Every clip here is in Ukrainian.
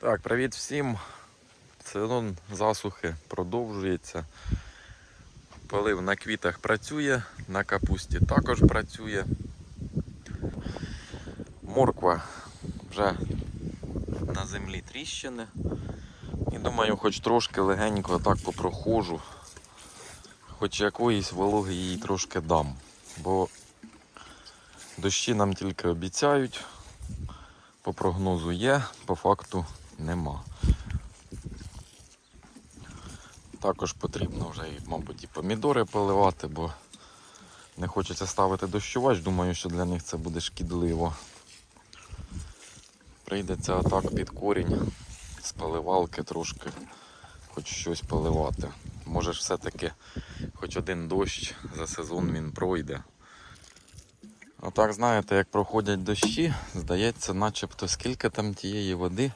Так, привіт всім. Сезон засухи продовжується. Полив на квітах працює, на капусті також працює. Морква вже на землі тріщини. І думаю, хоч трошки легенько так попроходжу, хоч якоїсь вологи їй трошки дам. Бо дощі нам тільки обіцяють, по прогнозу є, по факту нема. Також потрібно вже, мабуть, і помідори поливати, бо не хочеться ставити дощувач, думаю, що для них це буде шкідливо. Прийдеться отак під корінь з поливалки трошки хоч щось поливати. Може ж все-таки хоч один дощ за сезон він пройде. Отак, знаєте, як проходять дощі, здається, начебто скільки там тієї води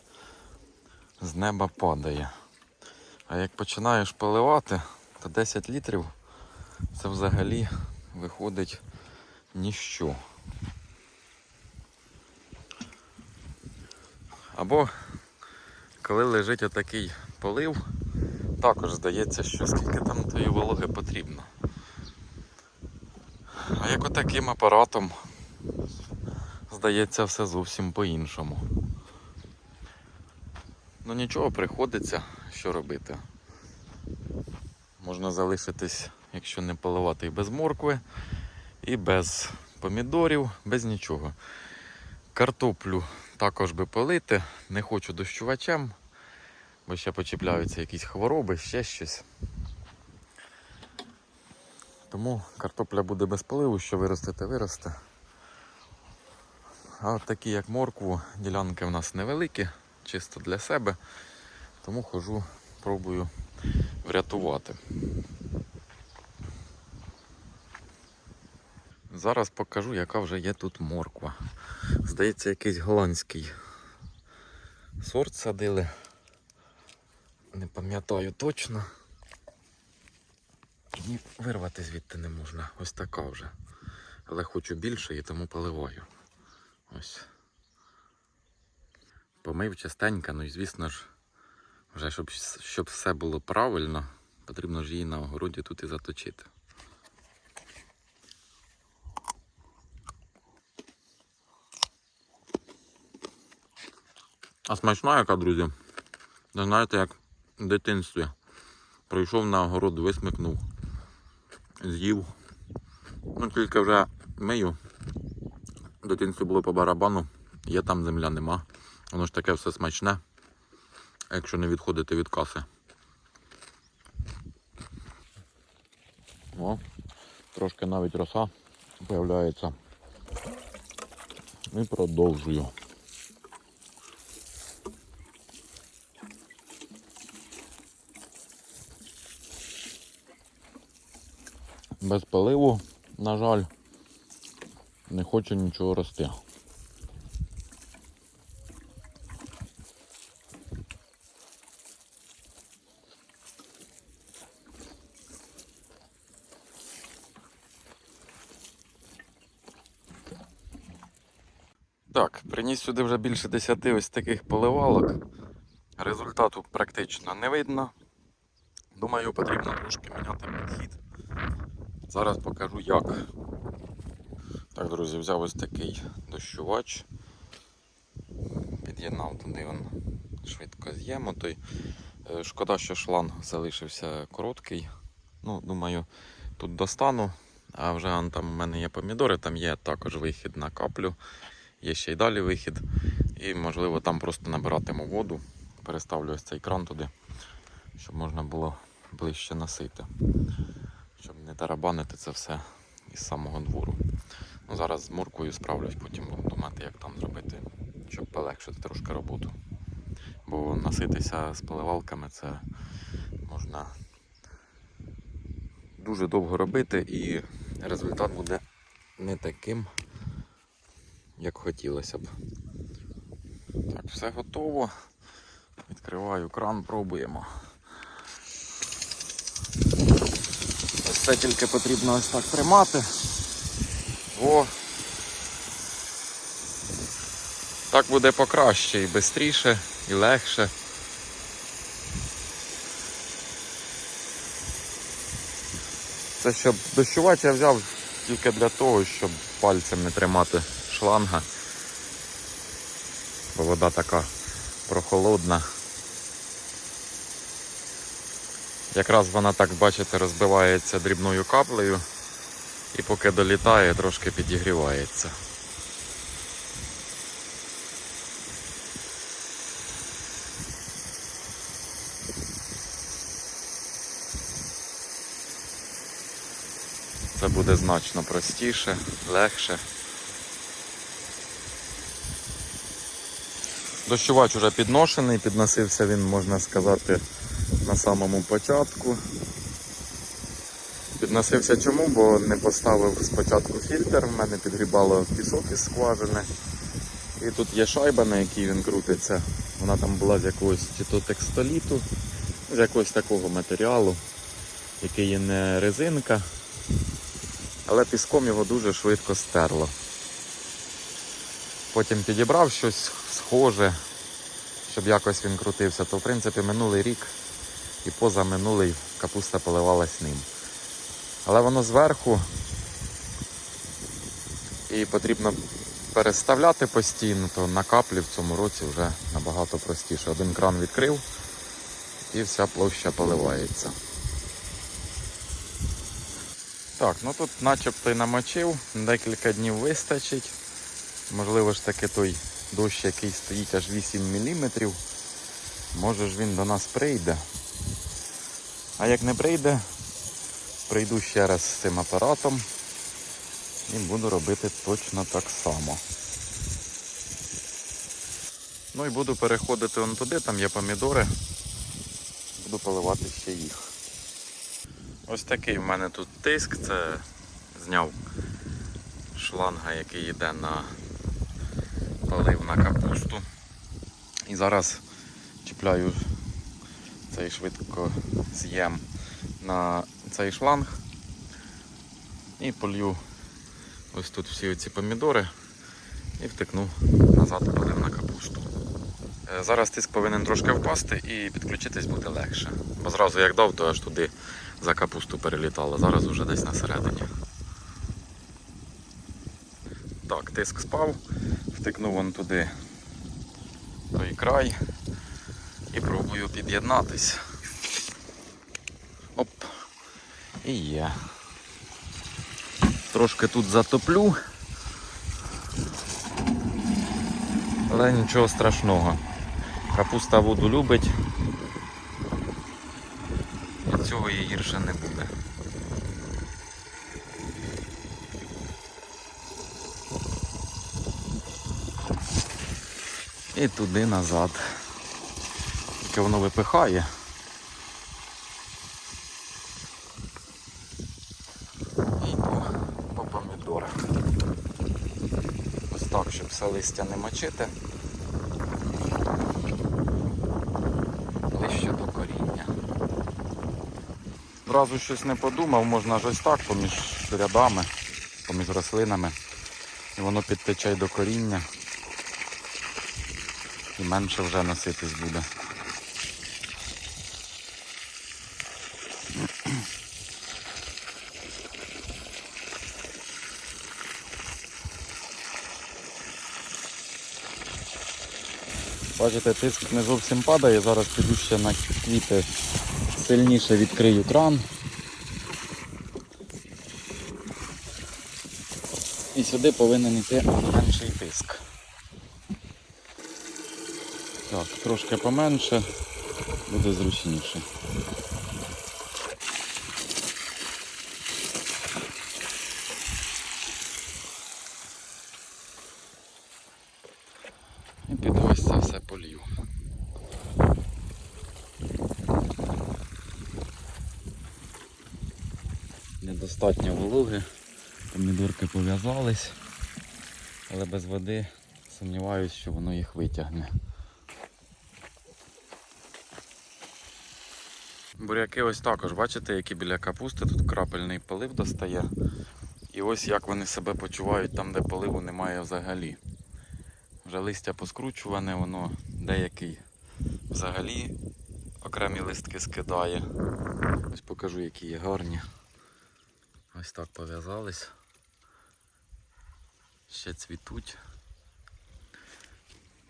з неба падає. А як починаєш поливати, то 10 літрів це взагалі виходить ніщо. Або коли лежить отакий полив, також здається, що скільки там тої вологи потрібно. А як отаким апаратом, здається, все зовсім по-іншому. Ну нічого, приходиться, що робити. Можна залишитись, якщо не поливати і без моркви, і без помідорів, без нічого. Картоплю також би полити, не хочу дощувачем, бо ще почіпляються якісь хвороби, ще щось. Тому картопля буде без поливу, що виростете, виросте. А такі, як моркву, ділянки в нас невеликі, чисто для себе. Тому хожу, пробую врятувати. Зараз покажу, яка вже є тут морква. Здається, якийсь голландський сорт садили. Не пам'ятаю точно. І вирвати звідти не можна. Ось така вже. Але хочу більше і тому поливаю. Ось. Помив частенько, ну і звісно ж, вже щоб, щоб все було правильно, потрібно ж її на огороді тут і заточити. А смачна яка, друзі? Не знаєте, як в дитинстві. Прийшов на огород, висмикнув, з'їв. Ну, тільки вже мию. Дитинстві було по барабану, є там земля, нема. Воно ж таке все смачне, якщо не відходити від каси. О, трошки навіть роса з'являється. І продовжую. Без поливу, на жаль, не хочу нічого рости. Так, приніс сюди вже більше 10 ось таких поливалок. Результату практично не видно. Думаю, потрібно трошки міняти підхід. Зараз покажу як. Так, друзі, взяв ось такий дощувач. Під'єднав туди він швидко з'ємо. Той. Е, Шкода, що шланг залишився короткий. Ну, думаю, тут достану. А вже там у мене є помідори, там є також вихід на каплю, є ще й далі вихід. І можливо там просто набиратиму воду. Переставлю ось цей кран туди, щоб можна було ближче носити щоб не тарабанити це все із самого двору. Ну, Зараз з моркою справлюсь, потім буду думати, як там зробити, щоб полегшити трошки роботу. Бо носитися з поливалками це можна дуже довго робити і результат буде не таким, як хотілося б. Так, все готово. Відкриваю кран, пробуємо. Ось тільки потрібно ось так тримати. О! Так буде покраще і швидше. і легше. Це щоб дощувати я взяв тільки для того, щоб пальцем не тримати шланга. Бо вода така прохолодна. Якраз вона так, бачите, розбивається дрібною каплею і поки долітає, трошки підігрівається. Це буде значно простіше, легше. Дощувач уже підношений, підносився він, можна сказати, на самому початку. Підносився чому, бо не поставив спочатку фільтр, в мене підгрібало пісок із скважини. І тут є шайба, на якій він крутиться. Вона там була з якогось чи то текстоліту, з якогось такого матеріалу, який є не резинка, але піском його дуже швидко стерло. Потім підібрав щось схоже, щоб якось він крутився, то в принципі минулий рік і позаминулий капуста поливалась ним. Але воно зверху і потрібно переставляти постійно, то на каплі в цьому році вже набагато простіше. Один кран відкрив і вся площа поливається. Так, ну тут начебто й намочив, декілька днів вистачить. Можливо ж таки той дощ, який стоїть аж 8 мм, може ж він до нас прийде. А як не прийде, прийду ще раз з цим апаратом і буду робити точно так само. Ну і буду переходити он туди, там є помідори. Буду поливати ще їх. Ось такий в мене тут тиск, це зняв шланга, який йде на полив на капусту. І зараз чіпляю цей швидко з'єм на цей шланг і полью ось тут всі оці помідори і втикну назад полив на капусту. Е, Зараз тиск повинен трошки впасти і підключитись буде легше. Бо зразу як дав, то аж туди за капусту перелітало. Зараз вже десь на середині. Так, тиск спав, втикнув вон туди той край і пробую під'єднатись. Оп. І є. Трошки тут затоплю. Але нічого страшного. Капуста воду любить. Від цього їй гірше не буде. І туди назад. Тільки воно випихає. І йду по помідорах. Ось так, щоб все листя не мочити. Ближче до коріння. Зразу щось не подумав, можна ж ось так поміж рядами, поміж рослинами. І воно підтече й до коріння. І менше вже носитись буде. Бачите, тиск не зовсім падає, зараз піду ще на квіти сильніше відкрию кран. І сюди повинен йти менший тиск. Так, трошки поменше, буде зручніше. І піду ось це все полью. Недостатньо вологи, помідорки пов'язались, але без води сумніваюся, що воно їх витягне. Буряки ось також, бачите, які біля капусти тут крапельний полив достає. І ось як вони себе почувають там, де поливу немає взагалі. Вже листя поскручуване, воно деякий взагалі окремі листки скидає. Ось покажу, які є гарні. Ось так пов'язались. Ще цвітуть.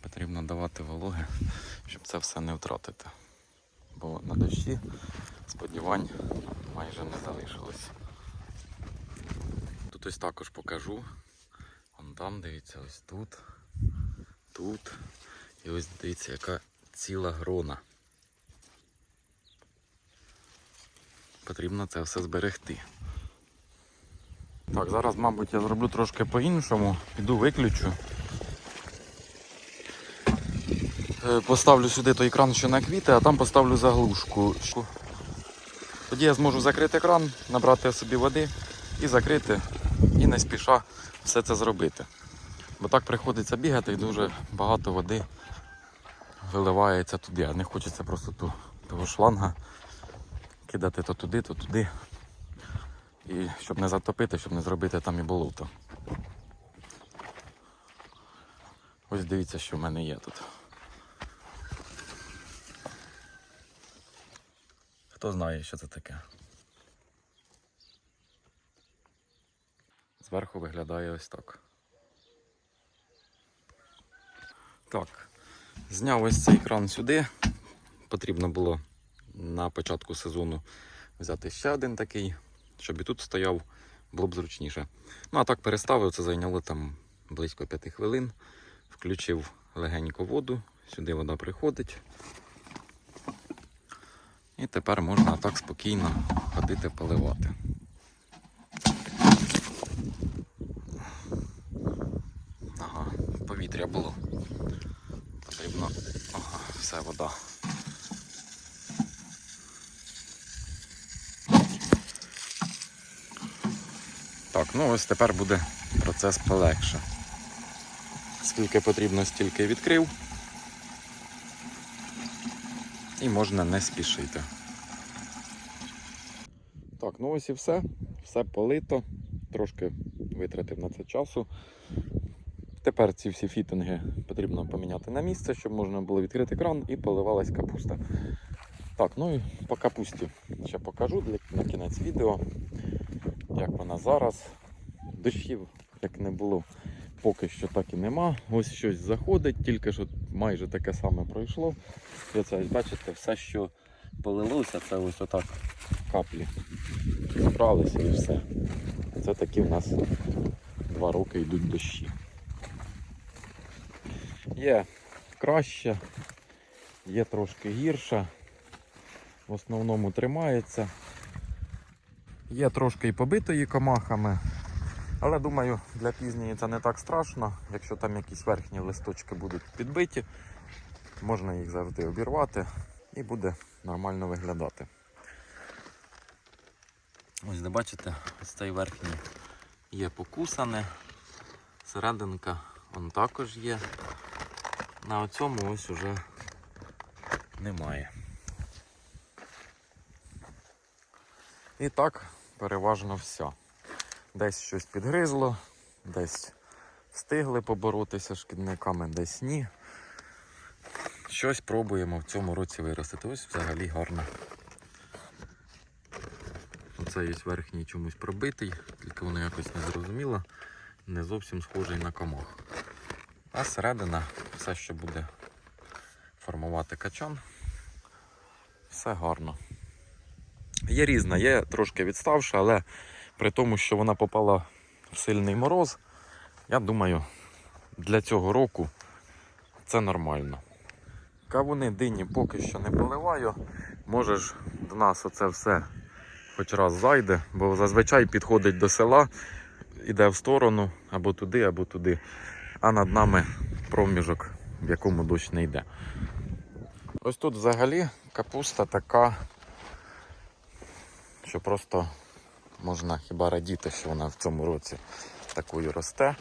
Потрібно давати вологи, щоб це все не втратити. Бо на дощі сподівань майже не залишилось. Тут ось також покажу. Вон там, дивіться, ось тут, тут. І ось дивіться, яка ціла грона. Потрібно це все зберегти. Так, зараз, мабуть, я зроблю трошки по-іншому. Піду виключу. Поставлю сюди той екран, що на квіти, а там поставлю заглушку. Тоді я зможу закрити екран, набрати собі води і закрити, і не спіша все це зробити. Бо так приходиться бігати і дуже багато води виливається туди, а не хочеться просто ту, того шланга кидати то туди, то туди. І щоб не затопити, щоб не зробити там і болото. Ось дивіться, що в мене є тут. Хто знає, що це таке? Зверху виглядає ось так. Так, зняв ось цей кран сюди. Потрібно було на початку сезону взяти ще один такий, щоб і тут стояв, було б зручніше. Ну а так переставив, це зайняло там близько 5 хвилин. Включив легенько воду, сюди вода приходить. І тепер можна так спокійно ходити поливати. Ага, повітря було. Потрібно. Ага, все, вода. Так, ну ось тепер буде процес полегше. Скільки потрібно, стільки відкрив. І можна не спішити. Так, ну ось і все. Все полито. Трошки витратив на це часу. Тепер ці всі фітинги потрібно поміняти на місце, щоб можна було відкрити кран і поливалась капуста. Так, ну і по капусті ще покажу для, на кінець відео, як вона зараз. Дощів, як не було, поки що так і нема. Ось щось заходить, тільки що майже таке саме пройшло. І оце, бачите, все, що полилося, це ось отак каплі зібралися і все. Це такі в нас два роки йдуть дощі. Є краще, є трошки гірше. В основному тримається. Є трошки і побитої комахами. Але думаю, для пізньої це не так страшно. Якщо там якісь верхні листочки будуть підбиті, можна їх завжди обірвати і буде нормально виглядати. Ось де бачите, ось цей верхній є покусане, серединка он також є. На оцьому ось уже немає. І так переважно все. Десь щось підгризло, десь встигли поборотися шкідниками, десь ні. Щось пробуємо в цьому році виростити. Ось взагалі гарно. Оце є верхній чомусь пробитий, тільки воно якось не зрозуміло, не зовсім схожий на комах. А середина все, що буде формувати качан, все гарно. Є різна, є трошки відставша, але при тому, що вона попала в сильний мороз, я думаю, для цього року це нормально. Кавуни дині поки що не поливаю. Можеш до нас оце все хоч раз зайде, бо зазвичай підходить до села, іде в сторону або туди, або туди. А над нами проміжок, в якому дощ не йде. Ось тут взагалі капуста така, що просто можна хіба радіти, що вона в цьому році такою росте.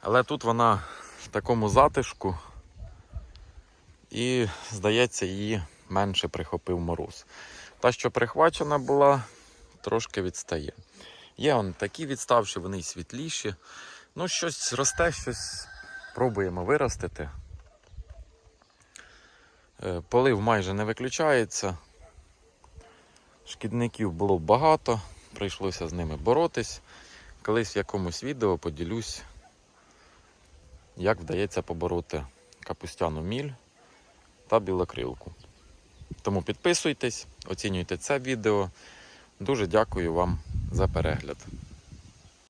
Але тут вона в такому затишку і, здається, її менше прихопив мороз. Та, що прихвачена була, трошки відстає. Є он такі відставші, вони світліші. Ну, щось росте, щось Пробуємо виростити. Е, Полив майже не виключається. Шкідників було багато, прийшлося з ними боротись. Колись в якомусь відео поділюсь, як вдається побороти капустяну міль та білокрилку. Тому підписуйтесь, оцінюйте це відео. Дуже дякую вам за перегляд.